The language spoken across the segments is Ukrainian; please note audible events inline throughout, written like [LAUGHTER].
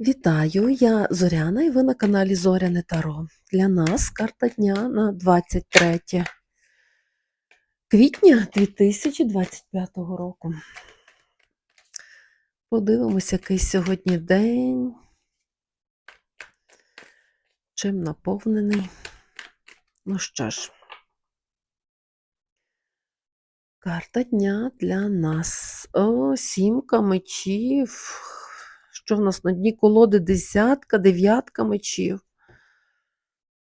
Вітаю, я Зоряна і ви на каналі Зоряне Таро. Для нас карта дня на 23 квітня 2025 року. Подивимось, який сьогодні день. Чим наповнений. Ну що ж, карта дня для нас. О, сімка мечів. Що в нас на дні колоди десятка, дев'ятка мечів.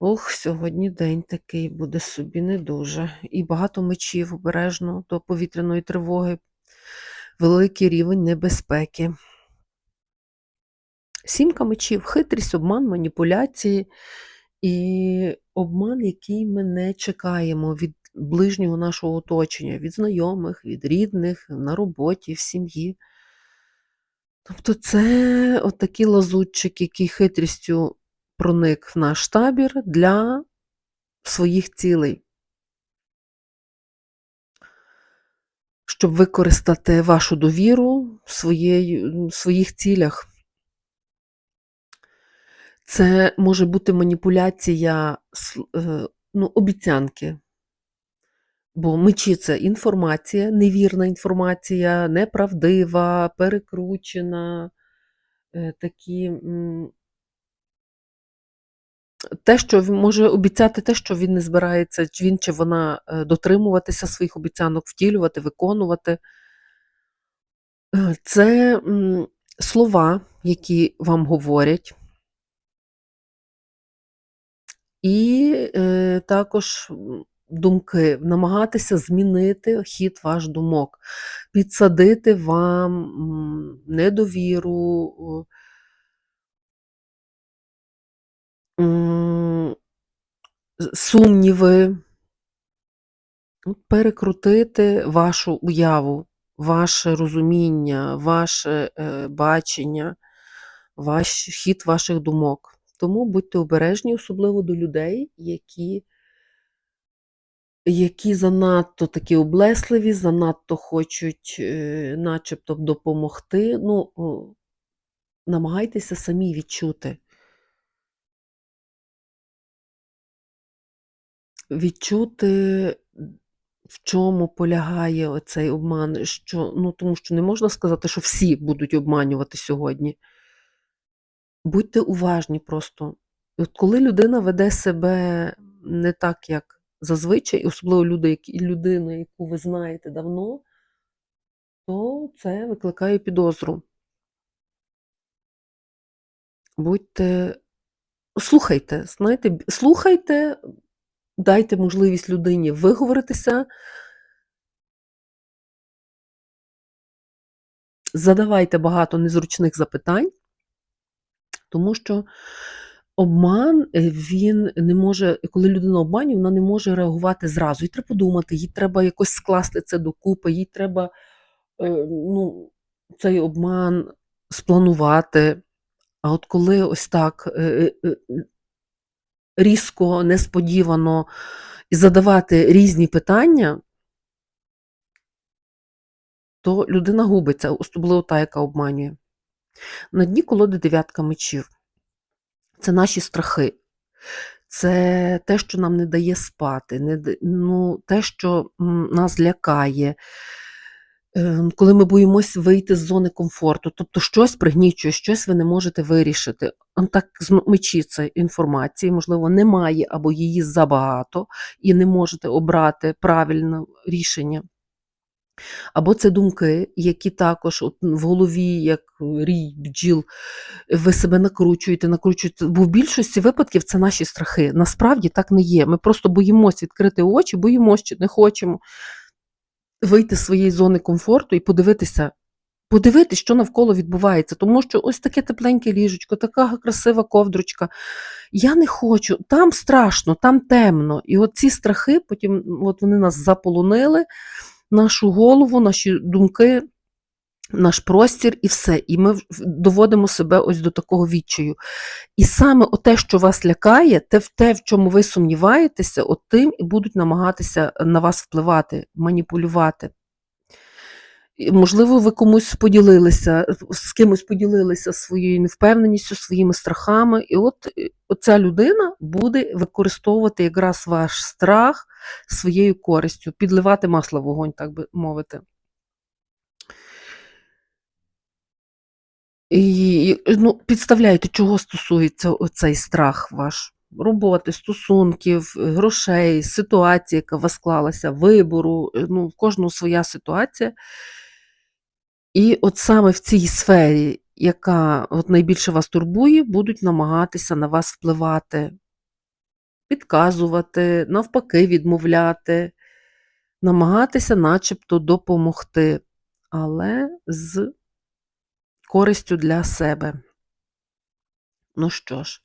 Ох, сьогодні день такий буде собі не дуже. І багато мечів обережно до повітряної тривоги. Великий рівень небезпеки. Сімка мечів, хитрість, обман, маніпуляції і обман, який ми не чекаємо від ближнього нашого оточення, від знайомих, від рідних, на роботі, в сім'ї. Тобто це отакий лазутчик, який хитрістю проник в наш табір для своїх цілей. Щоб використати вашу довіру в своєї- в своїх цілях. Це може бути маніпуляція е, ну, обіцянки. Бо мечі це інформація, невірна інформація, неправдива, перекручена, е, такі. Те, що може обіцяти те, що він не збирається, чи він чи вона е, дотримуватися своїх обіцянок, втілювати, виконувати. Е, Це слова, які вам говорять. І також думки, намагатися змінити хід ваш думок, підсадити вам недовіру, сумніви, ну, перекрутити вашу уяву, ваше розуміння, ваше е, бачення, ваш хід ваших думок. Тому будьте обережні, особливо до людей, які які занадто такі облесливі, занадто хочуть е, начебто допомогти. Ну, намагайтеся самі відчути. Відчути, в чому полягає оцей обман. Що, ну, тому що не можна сказати, що всі будуть обманювати сьогодні. Будьте уважні просто. От коли людина веде себе не так, як зазвичай, особливо люди, які, людина, яку ви знаєте давно, то це викликає підозру. Будьте, слухайте, знаєте, слухайте, дайте можливість людині виговоритися, задавайте багато незручних запитань, тому що обман, е, він не може, коли людина обманює, вона не може реагувати зразу. Їй треба подумати, їй треба якось скласти це докупи, їй треба е, ну, цей обман спланувати. А от коли ось так е, різко, несподівано і задавати різні питання, то людина губиться, особливо та, яка обманює. На дні колоди дев'ятка мечів. Це наші страхи. Це те, що нам не дає спати, не, ну, те, що нас лякає, Е, коли ми боїмось вийти з зони комфорту. Тобто щось пригнічує, щось ви не можете вирішити. Так, мечі це інформації, можливо, немає або її забагато, і не можете обрати правильне рішення. Або це думки, які також от в голові, як рій бджіл, ви себе накручуєте, накручуєте. Бо в більшості випадків це наші страхи. Насправді так не є. Ми просто боїмось відкрити очі, боїмось чи не хочемо вийти з своєї зони комфорту і подивитися, подивитися, що навколо відбувається. Тому що ось таке тепленьке ліжечко, така красива ковдрочка. Я не хочу, там страшно, там темно. І от ці страхи, потім от вони нас заполонили, нашу голову, наші думки. Наш простір і все. І ми доводимо себе ось до такого відчаю. І саме те, що вас лякає, те, те, в чому ви сумніваєтеся, от тим і будуть намагатися на вас впливати, маніпулювати. Можливо, ви комусь поділилися, з кимось поділилися своєю невпевненістю, своїми страхами, і от е, оця людина буде використовувати якраз ваш страх своєю користю, підливати масло в вогонь, так би мовити. І ну, підставляйте, чого стосується оцей страх ваш. Роботи, стосунків, е, грошей, ситуації, яка вас склалася, вибору, е, ну, в кожного своя ситуація. І от саме в цій сфері, яка от найбільше вас турбує, будуть намагатися на вас впливати, підказувати, навпаки, відмовляти, намагатися начебто допомогти, але з користю для себе. Ну що ж,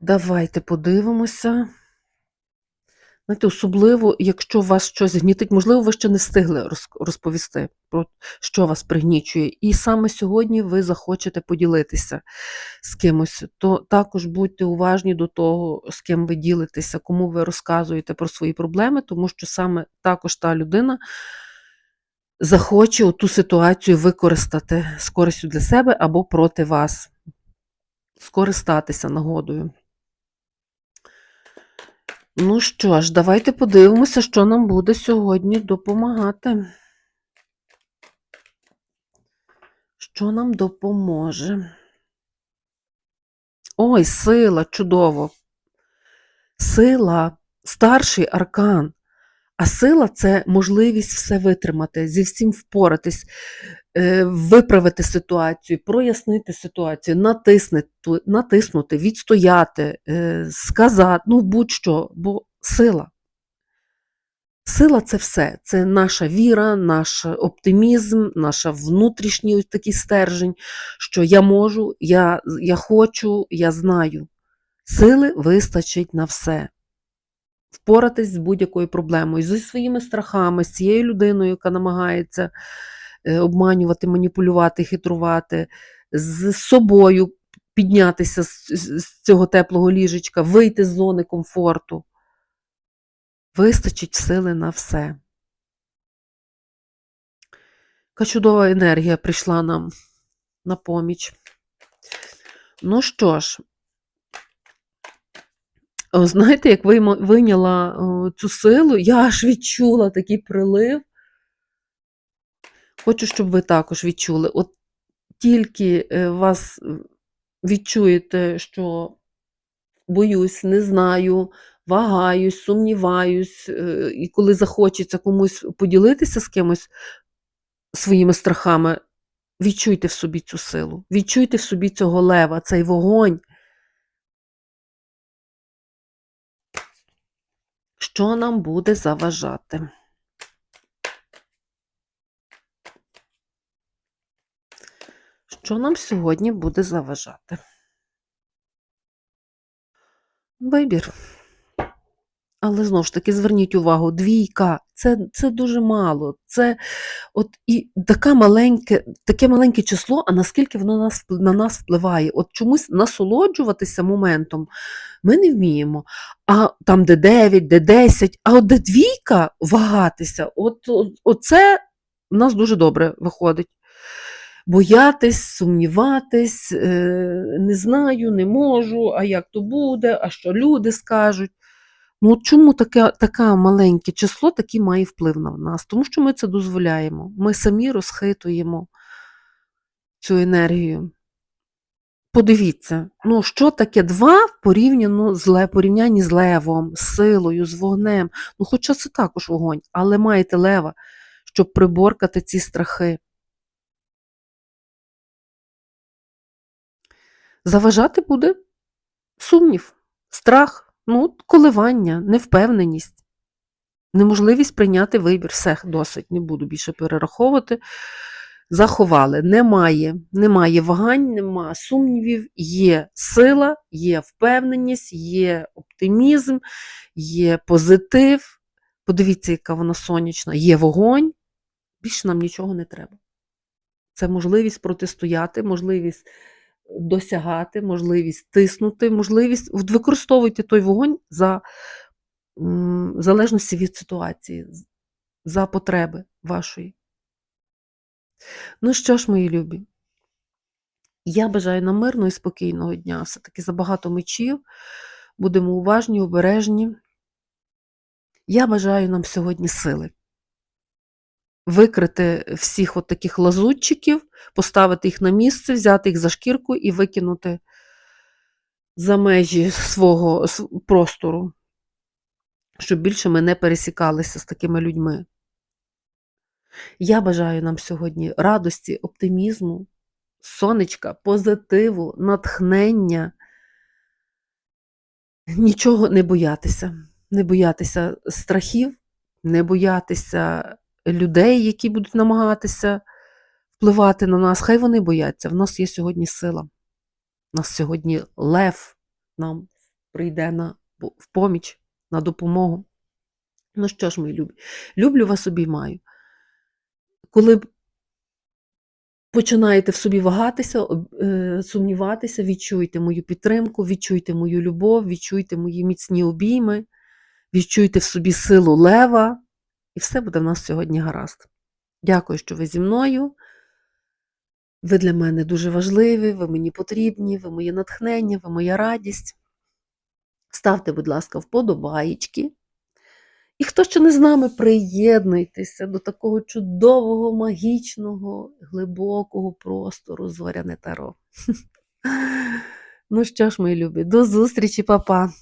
давайте подивимося. Знаєте, особливо, якщо вас щось гнітить, можливо, ви ще не встигли розповісти про що вас пригнічує, і саме сьогодні ви захочете поділитися з кимось, то також будьте уважні до того, з ким ви ділитеся, кому ви розказуєте про свої проблеми, тому що саме також та людина захоче ту ситуацію використати з користю для себе або проти вас, скористатися нагодою. Ну що ж, давайте подивимося, що нам буде сьогодні допомагати. Що нам допоможе? Ой, сила, чудово. Сила, старший аркан. А сила це можливість все витримати, зі всім впоратись, виправити ситуацію, прояснити ситуацію, натиснути, натиснути відстояти, е, сказати, ну будь-що, бо сила. Сила це все. Це наша віра, наш оптимізм, наша внутрішній такий стержень, що я можу, я, я хочу, я знаю. Сили вистачить на все. Впоратись з будь-якою проблемою, зі своїми страхами, з цією людиною, яка намагається е, обманювати, маніпулювати, хитрувати, з собою піднятися з, цього теплого ліжечка, вийти з зони комфорту. Вистачить сили на все. Яка чудова енергія прийшла нам на поміч. Ну що ж, знаєте, як вийняла цю силу, я аж відчула такий прилив. Хочу, щоб ви також відчули. От тільки е, вас е, відчуєте, що боюсь, не знаю, вагаюсь, сумніваюсь, е, і коли захочеться комусь поділитися з кимось своїми страхами, відчуйте в собі цю силу, відчуйте в собі цього лева, цей вогонь. Що нам буде заважати? Що нам сьогодні буде заважати? Вибір. Але знову ж таки, зверніть увагу, двійка це, це дуже мало. Це от і така маленьке, таке маленьке число, а наскільки воно нас, на нас впливає. От чомусь насолоджуватися моментом ми не вміємо. А там, де 9, де 10, а от де двійка вагатися, от, от, оце в нас дуже добре виходить. Боятись, сумніватись, е, не знаю, не можу, а як то буде, а що люди скажуть. Ну, чому таке, таке маленьке число таки має вплив на нас? Тому що ми це дозволяємо. Ми самі розхитуємо цю енергію. Подивіться, ну що таке два порівняно з ле, порівнянні з левом, з силою, з вогнем. Ну, хоча це також вогонь, але маєте лева, щоб приборкати ці страхи. Заважати буде сумнів, страх, ну, коливання, невпевненість, неможливість прийняти вибір. Все, досить, не буду більше перераховувати. Заховали. Немає, немає вагань, нема сумнівів, є сила, є впевненість, є оптимізм, є позитив. Подивіться, яка вона сонячна, є вогонь. Більше нам нічого не треба. Це можливість протистояти, можливість досягати, можливість тиснути, можливість використовуйте той вогонь за в залежності від ситуації, за потреби вашої. Ну що ж, мої любі, я бажаю нам мирного і спокійного дня. Все-таки забагато мечів. Будемо уважні, обережні. Я бажаю нам сьогодні сили. Викрити всіх от таких лазутчиків, поставити їх на місце, взяти їх за шкірку і викинути за межі свого простору, щоб більше ми не пересікалися з такими людьми. Я бажаю нам сьогодні радості, оптимізму, сонечка, позитиву, натхнення. Нічого не боятися. Не боятися страхів, не боятися людей, які будуть намагатися впливати на нас. Хай вони бояться. В нас є сьогодні сила. У нас сьогодні лев нам прийде на в поміч, на допомогу. Ну що ж, мої любі, люблю вас обіймаю. Коли починаєте в собі вагатися, е, сумніватися, відчуйте мою підтримку, відчуйте мою любов, відчуйте мої міцні обійми, відчуйте в собі силу лева, і все буде в нас сьогодні гаразд. Дякую, що ви зі мною. Ви для мене дуже важливі, ви мені потрібні, ви моє натхнення, ви моя радість. Ставте, будь ласка, вподобаєчки. І хто ще не з нами, приєднуйтеся до такого чудового, магічного, глибокого простору зоряне таро. [LAUGHS] Ну що ж, мої любі, до зустрічі, папа!